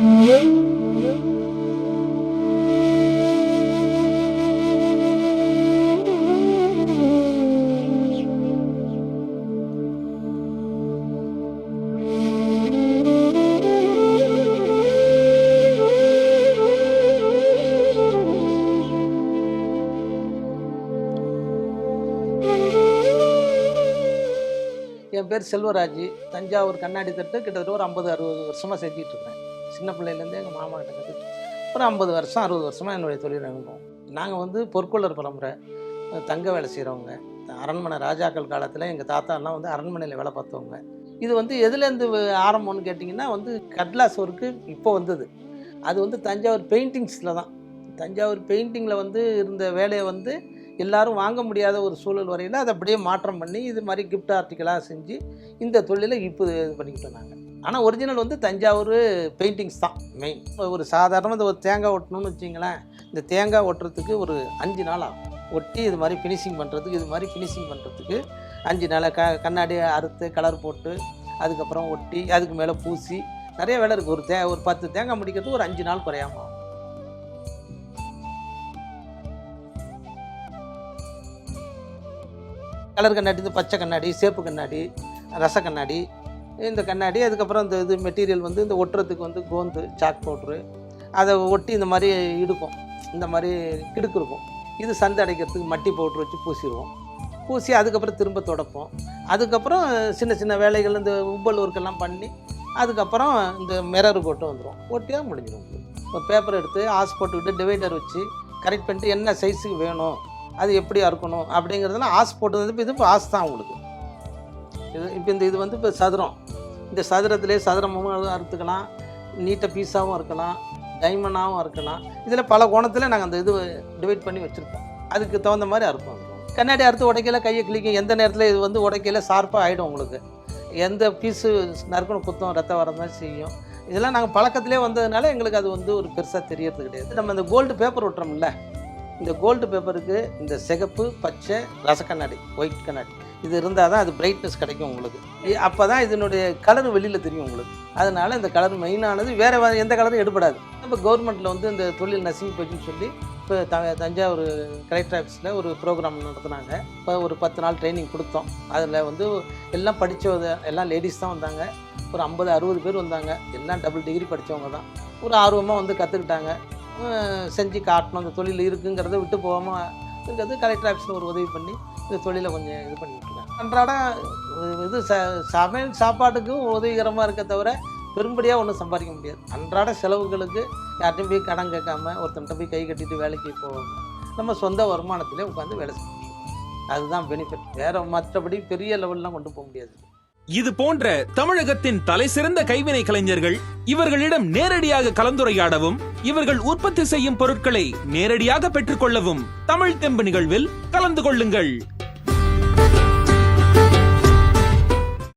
என் பேர் செல்வராஜ். தஞ்சாவூர் கண்ணாடி தட்டு கிட்டத்தட்ட ஒரு ஐம்பது அறுபது வருஷமாக செஞ்சிட்டு இருக்கேன் சின்ன பிள்ளையிலேருந்தே எங்கள் மாமா கிட்ட கற்றுட்டு ஒரு ஐம்பது வருஷம் அறுபது வருஷமாக என்னுடைய தொழில் அனுபவம் நாங்கள் வந்து பொற்கொள்ளர் பரம்பரை தங்க வேலை செய்கிறவங்க அரண்மனை ராஜாக்கள் காலத்தில் எங்கள் தாத்தாலாம் வந்து அரண்மனையில் வேலை பார்த்தவங்க. இது வந்து எதுலேருந்து ஆரம்பம்னு கேட்டிங்கன்னா வந்து கட்லாஸ் ஒர்க்கு இப்போ வந்தது. அது வந்து தஞ்சாவூர் பெயிண்டிங்ஸில் தான். தஞ்சாவூர் பெயிண்டிங்கில் வந்து இருந்த வேலையை வந்து எல்லாரும் வாங்க முடியாத ஒரு சூழல் வரையில் அதை அப்படியே மாற்றம் பண்ணி இது மாதிரி கிஃப்ட் ஆர்டிக்கலாக செஞ்சு இந்த தொழிலை இப்போ இது பண்ணிக்கிட்டு நாங்கள் ஆனால் ஒரிஜினல் வந்து தஞ்சாவூர் பெயிண்டிங்ஸ் தான் மெயின் ஒரு சாதாரணமாக இந்த ஒரு தேங்காய் ஒட்டணும்னு வச்சிங்களேன் இந்த தேங்காய் ஒட்டுறதுக்கு ஒரு அஞ்சு நாள் ஆகும். ஒட்டி இது மாதிரி ஃபினிஷிங் பண்ணுறதுக்கு இது மாதிரி ஃபினிஷிங் பண்ணுறதுக்கு அஞ்சு நாள் க கண்ணாடி அறுத்து கலர் போட்டு அதுக்கப்புறம் ஒட்டி அதுக்கு மேலே பூசி நிறைய வேலை இருக்குது ஒரு தே ஒரு பத்து தேங்காய் முடிக்கிறதுக்கு ஒரு அஞ்சு நாள் குறையாமல் ஆகும். கலர் கண்ணாடி இந்த பச்சை கண்ணாடி சேப்பு கண்ணாடி ரச கண்ணாடி இந்த கண்ணாடி அதுக்கப்புறம் இந்த இது மெட்டீரியல் வந்து இந்த ஒட்டுறதுக்கு வந்து கோந்து சாக் பவுட்ரு அதை ஒட்டி இந்த மாதிரி இடுக்கும். இந்த மாதிரி கிடுக்கு இருக்கும். இது சந்தை அடைக்கிறதுக்கு மட்டி பவுட்ரு வச்சு பூசிடுவோம். பூசி அதுக்கப்புறம் திரும்ப துடைப்போம். அதுக்கப்புறம் சின்ன சின்ன வேலைகள் இந்த உப்பல் ஒர்க்கெல்லாம் பண்ணி அதுக்கப்புறம் இந்த மிரர் போட்டு வந்துடும் ஒட்டியாக முடிஞ்சிடும். இப்போ பேப்பர் எடுத்து ஆஸ் போட்டுக்கிட்டு டிவைடர் வச்சு கரெக்ட் பண்ணிட்டு என்ன சைஸுக்கு வேணும் அது எப்படி அறுக்கணும் அப்படிங்கிறதுலாம் ஆஸ் போட்டு வந்து இது இப்போ ஆஸ் தான் உங்களுக்கு. இது இப்போ இந்த இது வந்து இப்போ சதுரம். இந்த சதுரத்திலே சதுரமும் அறுத்துக்கலாம். நீட்டை பீஸாகவும் இருக்கலாம் டைமண்டாகவும் இருக்கலாம் இதில் பல கோணத்தில் நாங்கள் அந்த இது டிவைட் பண்ணி வச்சுருப்போம் அதுக்கு தகுந்த மாதிரி அறுப்போம். கண்ணாடி அறுத்து உடைக்கல கையை கிளிக்கும் எந்த நேரத்தில் இது வந்து உடைக்கல ஷார்ப்பாக ஆகிடும் உங்களுக்கு. எந்த பீஸு நறுக்கணும் குத்தம் ரத்தம் வர மாதிரி செய்யும். இதெல்லாம் நாங்கள் பழக்கத்திலே வந்ததுனால எங்களுக்கு அது வந்து ஒரு பெருசாக தெரியறது கிடையாது. நம்ம இந்த கோல்டு பேப்பர் ஒட்டுறோம்ல இந்த கோல்டு பேப்பருக்கு இந்த சிகப்பு பச்சை ரச கண்ணாடி ஒயிட் கண்ணாடி. இது இருந்தால் தான் அது பிரைட்னஸ் கிடைக்கும் உங்களுக்கு. அப்போ தான் இதனுடைய கலர் வெளியில் தெரியும் உங்களுக்கு. அதனால் இந்த கலர் மெயினானது வேறு எந்த கலரும் எடுபடாது. இப்போ கவர்மெண்ட்டில் வந்து இந்த தொழில் நசிங்கி போச்சுன்னு சொல்லி இப்போ த தஞ்சாவூர் கலெக்டர் ஆஃபீஸில் ஒரு ப்ரோக்ராம் நடத்துனாங்க. இப்போ ஒரு பத்து நாள் ட்ரைனிங் கொடுத்தோம். அதில் வந்து எல்லாம் படித்தவங்க எல்லாம் லேடிஸ் தான் வந்தாங்க. ஒரு ஐம்பது அறுபது பேர் வந்தாங்க. எல்லாம் டபுள் டிகிரி படித்தவங்க தான். ஒரு ஆர்வமாக வந்து கற்றுக்கிட்டாங்க செஞ்சு காட்டணும் இந்த தொழில் இருக்குங்கிறத விட்டு போகாமல் இருக்கிறது கலெக்டர் ஆஃபீஸில் ஒரு உதவி பண்ணி இந்த தொழிலை கொஞ்சம் இது பண்ணிட்டு அன்றாடம் அன்றாட இது ச சமையல் சாப்பாட்டுக்கும் உதவிகரமாக இருக்க தவிர பெரும்படியாக ஒன்றும் சம்பாதிக்க முடியாது. அன்றாட செலவுகளுக்கு யார்ட்டையும் போய் கடன் கேட்காம ஒருத்தன்ட்ட போய் கை கட்டிட்டு வேலைக்கு போவாங்க நம்ம சொந்த வருமானத்திலே உட்காந்து வேலை செய்யணும் அதுதான் பெனிஃபிட் வேற மற்றபடி பெரிய லெவல்லாம் கொண்டு போக முடியாது. இது போன்ற தமிழகத்தின் தலைசிறந்த கைவினை கலைஞர்கள் இவர்களிடம் நேரடியாக கலந்துரையாடவும் இவர்கள் உற்பத்தி செய்யும் பொருட்களை நேரடியாக பெற்றுக்கொள்ளவும் தமிழ் தெம்பு நிகழ்வில் கலந்து கொள்ளுங்கள்.